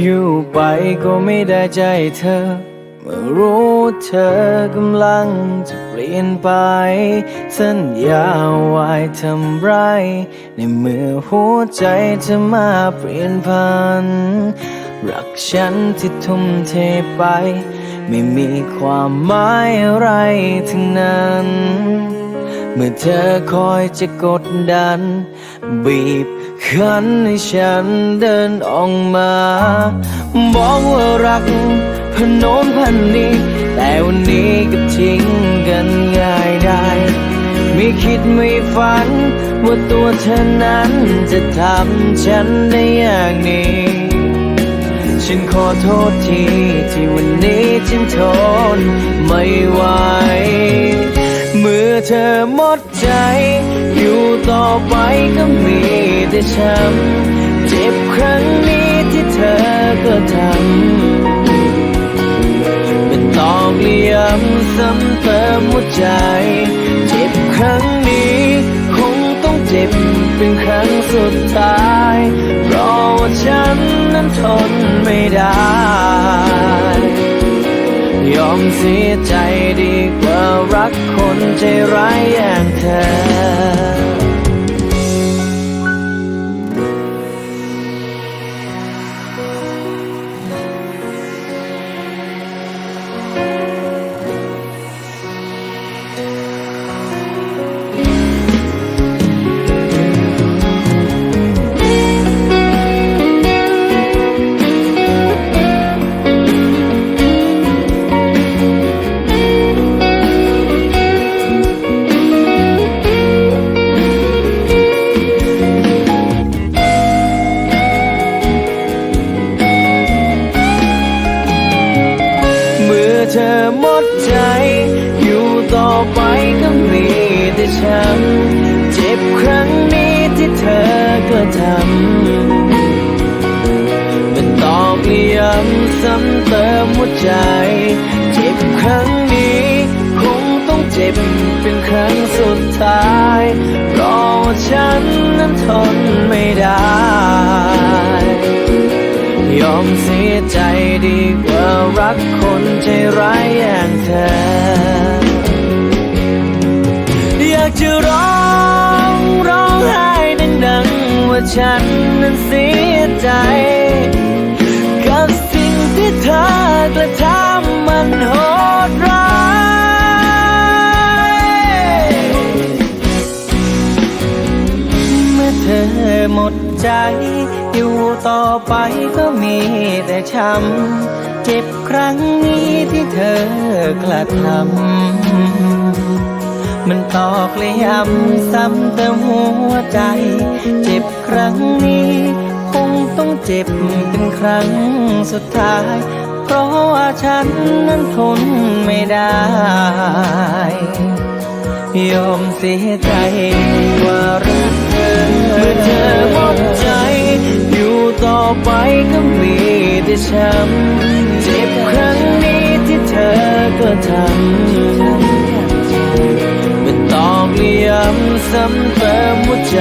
อยู่ไปก็ไม่ได้ใจเธอ เมื่อรู้เธอกำลังจะเปลี่ยนไป สัญญาไว้ทำไร ในเมื่อหัวใจเธอมาเปลี่ยนพัน รักฉันที่ทุ่มเทไป ไม่มีความหมายอะไรทั้งนั้น เมื่อเธอคอยจะกดดัน บีบคั้นให้ฉันเดินออกมา บอกว่ารักพนโนนพันนี้ แต่วันนี้ก็ทิ้งกันง่ายได้ ไม่คิดไม่ฝัน ว่าตัวเธอนั้นจะทำฉันได้อย่างนี้ ฉันขอโทษทีที่วันนี้ฉันทนไม่ไหว เมื่อเธอหมดใจ อยู่ต่อไปก็มีแต่ช้ำเจ็บครั้งนี้ที่เธอก็ทำเป็นตอกเลี่ยมซ้ำเติมหัวใจ เจ็บครั้งนี้ คงต้องเจ็บเป็นครั้งสุดท้าย เพราะว่าฉันนั้นทนไม่ได้ อมเสียใจดีกว่ารักคนใจร้ายอย่างเธอ เธอหมดใจ อยู่ต่อไปก็มีแต่ช้ำเจ็บครั้งนี้ที่เธอก็ทำเป็นตอกเลี่ยมซ้ำเติมหัวใจ เจ็บครั้งนี้ คงต้องเจ็บเป็นครั้งสุดท้ายราะว่าฉันน ยอมเสียใจดีกว่ารักคนใจร้ายอย่างเธอ อยากจะร้องร้องไห้ดังๆว่าฉันนั้นเสียใจ กับสิ่งที่เธอกระทำมันโหดร้ายเมื่อเธอหมดใจ อยู่ต่อไปก็มีแต่ช้ำเจ็บครั้งนี้ที่เธอกระทำมันตอกเลยย้ำซ้ำเติมหัวใจ เจ็บครั้งนี้ คงต้องเจ็บเป็นครั้งสุดท้าย เพราะว่าฉันนั้นทนไม่ได้ยอมเสียใจว่ารักเธอเมื่อเธอหมดใจ ต่อไปก็มีแต่ช้ำเจ็บครั้งนี้ที่เธอก็ทำเป็นตอกเลียมซ้ำเติมหัวใจ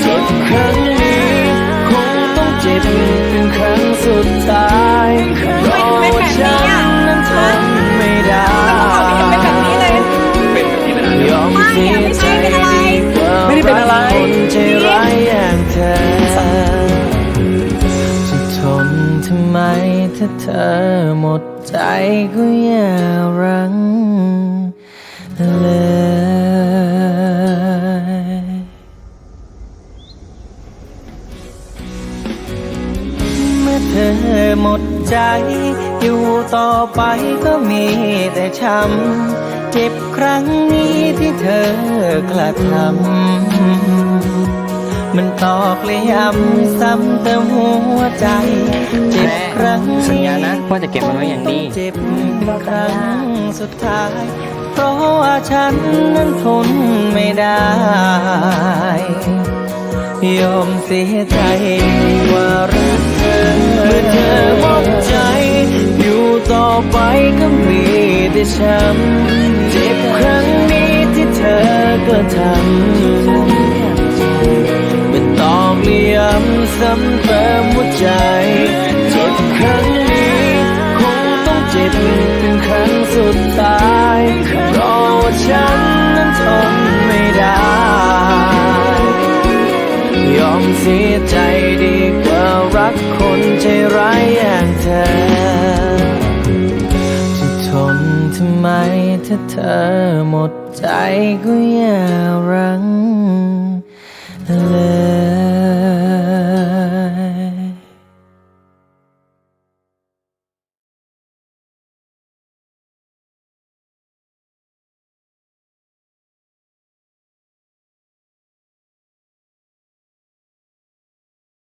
เจ็บครั้งนี้ คงต้องเจ็บเป็นครั้งสุดท้าย ถ้าเธอหมดใจก็อย่ารังเลยเมื่อเธอหมดใจ อยู่ต่อไปก็มีแต่ช้ำเจ็บครั้งนี้ที่เธอกระทำ มันตอกเลยย้ำซ้ำเติมหัวใจ เจ็บครั้งสัญญานะว่าจะเก็บมันไว้อย่างดีเจ็บเป็นครั้งสุดท้าย เพราะว่าฉันนั้นทนไม่ได้ ยอมเสียใจว่ารักเธอเมื่อเธอหมดใจ อยู่ต่อไปก็มีแต่ช้ำเจ็บครั้งนี้ที่เธอก็ทำำซ้ำเติมหัวใจจนครั้งนี้ คงต้องเจ็บเป็นครั้งสุดท้ายเพราะว่าฉันนั้นทนไม่ได้ ยอมเสียใจดีกว่ารักคนใจร้ายอย่างเธอทนทำไมถ้าเธอหมดใจก็อย่ารังเลย